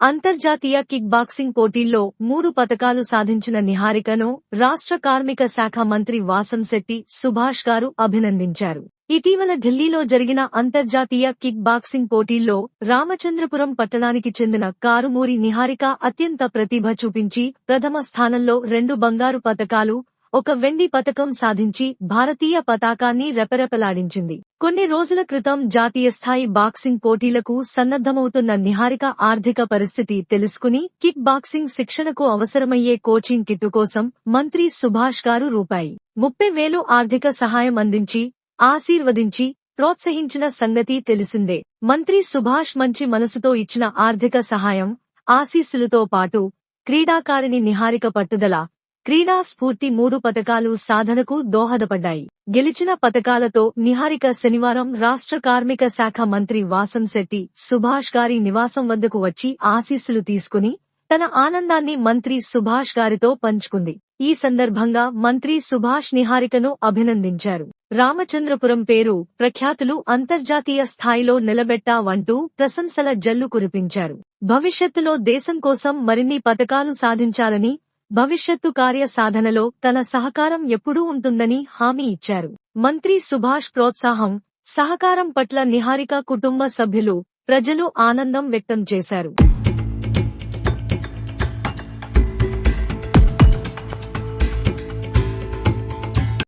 అంతర్జాతీయ kick boxing పోటీల్లో మూడు పతకాలు సాధించిన నిహారికను రాష్ట్ర కార్మిక శాఖ మంత్రి వాసంశెట్టి సుభాష్ గారు అభినందించారు. ఇటీవల ఢిల్లీలో జరిగిన అంతర్జాతీయ కిక్ బాక్సింగ్ పోటీల్లో రామచంద్రపురం పట్టణానికి చెందిన కారుమూరి నిహారిక అత్యంత ప్రతిభ చూపించి ప్రథమ స్థానంలో రెండు బంగారు పతకాలు ఒక వెండి పతకం సాధించి భారతీయ పతాకాన్ని రెపరెపలాడించింది. కొన్ని రోజుల క్రితం జాతీయ స్థాయి బాక్సింగ్ పోటీలకు సన్నద్ధమవుతున్న నిహారిక ఆర్థిక పరిస్థితి తెలుసుకుని కిక్ బాక్సింగ్ శిక్షణకు అవసరమయ్యే కోచింగ్ కిట్టు కోసం మంత్రి సుభాష్ గారు రూపాయి ముప్పై వేలు ఆర్థిక సహాయం అందించి ఆశీర్వదించి ప్రోత్సహించిన సంగతి తెలిసిందే. మంత్రి సుభాష్ మంచి మనసుతో ఇచ్చిన ఆర్థిక సహాయం ఆశీస్సులతో పాటు క్రీడాకారిణి నిహారిక పట్టుదల క్రీడా స్ఫూర్తి మూడు పథకాలు సాధనకు దోహదపడ్డాయి. గెలిచిన పథకాలతో నిహారిక శనివారం రాష్ట్ర కార్మిక శాఖ మంత్రి వాసంశెట్టి సుభాష్ గారి నివాసం వద్దకు వచ్చి ఆశీస్సులు తీసుకుని తన ఆనందాన్ని మంత్రి సుభాష్ గారితో పంచుకుంది. ఈ సందర్భంగా మంత్రి సుభాష్ నిహారికను అభినందించారు. రామచంద్రపురం పేరు ప్రఖ్యాతులు అంతర్జాతీయ స్థాయిలో నిలబెట్టావంటూ ప్రశంసల జల్లు కురిపించారు. భవిష్యత్తులో దేశం కోసం మరిన్ని పథకాలు సాధించాలని భవిష్యత్తు కార్య సాధనలో తన సహకారం ఎప్పుడూ ఉంటుందని హామీ ఇచ్చారు. మంత్రి సుభాష్ ప్రోత్సాహం సహకారం పట్ల నిహారిక కుటుంబ సభ్యులు ప్రజలు ఆనందం వ్యక్తం చేశారు.